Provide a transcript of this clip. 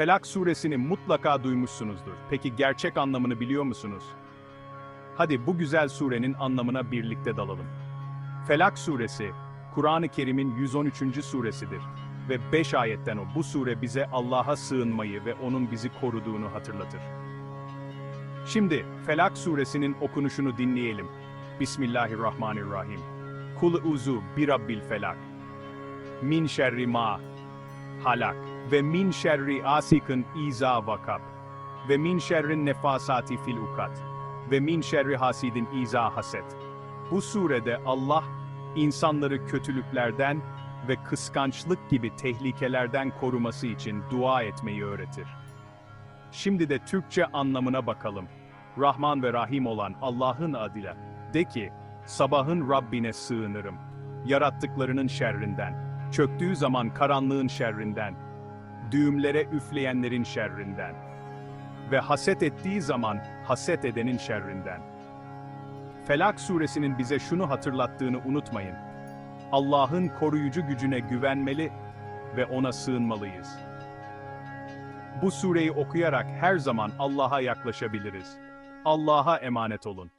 Felak suresini mutlaka duymuşsunuzdur. Peki gerçek anlamını biliyor musunuz? Hadi bu güzel surenin anlamına birlikte dalalım. Felak suresi, Kur'an-ı Kerim'in 113. suresidir ve 5 ayetten o. Bu sure bize Allah'a sığınmayı ve O'nun bizi koruduğunu hatırlatır. Şimdi Felak suresinin okunuşunu dinleyelim. Bismillahirrahmanirrahim. Kul uzu bi rabbil felak. Min şerri ma halak ve min şerri asikin iza vakab ve min şerrin nefasati fil ukat ve min şerri hasidin iza haset. Bu surede Allah insanları kötülüklerden ve kıskançlık gibi tehlikelerden koruması için dua etmeyi öğretir. Şimdi de Türkçe anlamına bakalım. Rahman ve Rahim olan Allah'ın adıyla de ki, sabahın Rabbine sığınırım. Yarattıklarının şerrinden, çöktüğü zaman karanlığın şerrinden, düğümlere üfleyenlerin şerrinden ve haset ettiği zaman haset edenin şerrinden. Felak suresinin bize şunu hatırlattığını unutmayın. Allah'ın koruyucu gücüne güvenmeli ve ona sığınmalıyız. Bu sureyi okuyarak her zaman Allah'a yaklaşabiliriz. Allah'a emanet olun.